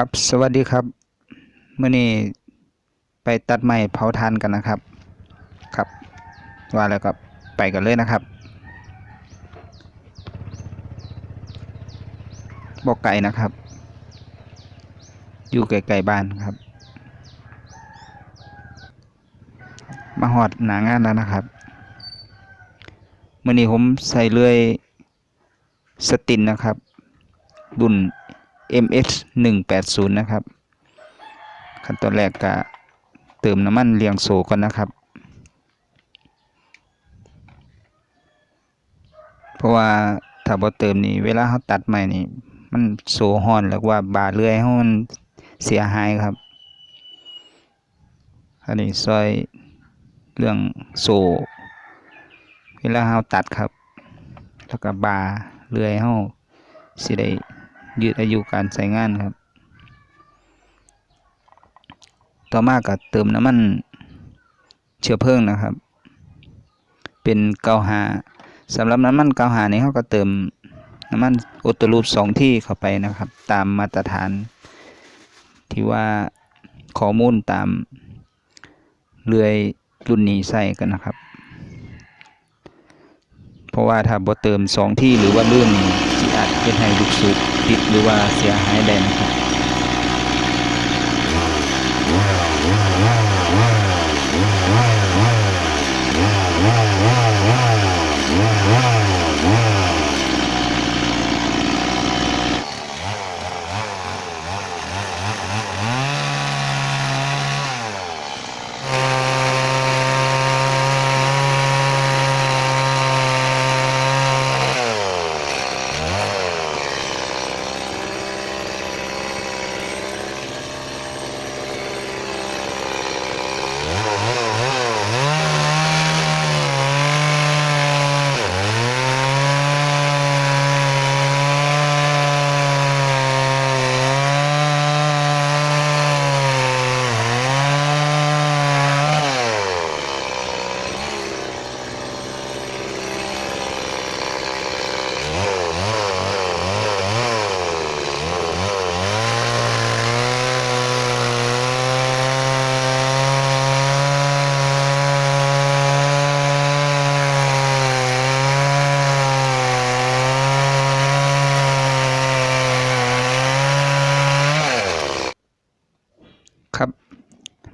ครับสวัสดีครับเมื่อนี้ไปตัดไม้เผาทานกันนะครับครับ ว่าแล้วก็ไปกันเลยนะครับบอกไก่นะครับ อยู่ไกลๆบ้านครับ มาหอดหนางานแล้วนะครับเมื่อนี้ผมใส่เลื่อยสตินนะครับรุ่น MS 180 นะครับ ขั้นตอนแรกก็เติมน้ำมันเลียงโซก่อนนะครับ เพราะว่าถ้าบ่เติมนี่เวลาเขาตัดใหม่นี่ มันโซฮอนแล้วว่าบาเลื่อยเขามันเสียหายครับ อันนี้ซอยเรื่องโซเวลาเราตัดครับ แล้วก็บาเลื่อยเขาสิได้ ยืดอายุการใช้งานครับ ต่อมาก็เติมน้ำมันเชื้อเพลิงนะครับ เป็นเกาหาสำหรับน้ำมันเกาหานี้เขาก็เติมน้ำมันอุตรูปสองที่เข้าไปนะครับ ตามมาตรฐาน ที่ว่าข้อมูลตามเรือยรุ่นนี้ใส่กันนะครับ เพราะว่าถ้าบ่เติมสองที่หรือว่าลื่นนี่ อาจเป็นให้ลูกสูบติดหรือว่าเสียหายได้นะครับ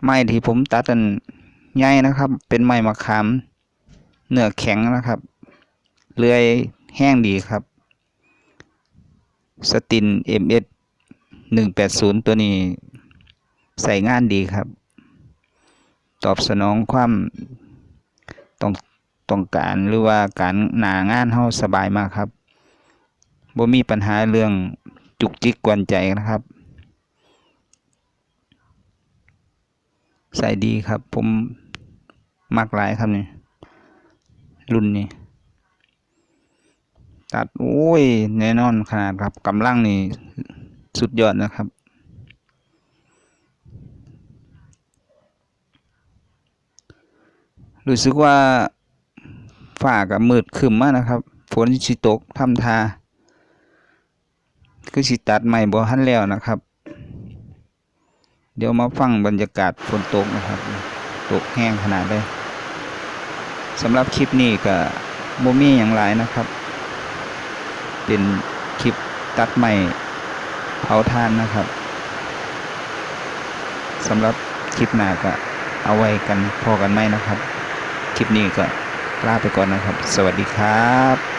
ไม้ที่ผมตัดอันใหญ่นะครับ เป็นไม้มะขามเนื้อแข็งนะครับ เลื่อยแห้งดีครับ สติน MS 180 ตัวนี้ใส่งานดีครับ ตอบสนองความต้องต้องการหรือว่าการหนางานเฮาสบายมากครับบ่มีปัญหาเรื่องจุกจิกกวนใจนะครับ ใส่ดีครับ ผมมักหลายครับนี่รุ่นนี้ตัดโอ้ยแน่นอนขนาดครับกำลังนี่สุดยอดนะครับ รู้สึกว่าฝ้ากับมืดครึมมากนะครับ ฝนสิตกทำทา คือสิตัดใหม่บ่ทันแล้วนะครับ เดี๋ยวมาฟังบรรยากาศฝนตกนะครับ ตกแห้งขนาดเลยสำหรับคลิปนี้ก็โมมีอย่างไรนะครับ เป็นคลิปตัดใหม่เผาทานนะครับสำหรับคลิปหน้าก็เอาไว้กันพอกันไหมนะครับ คลิปนี้ก็ลาไปก่อนนะครับ สวัสดีครับ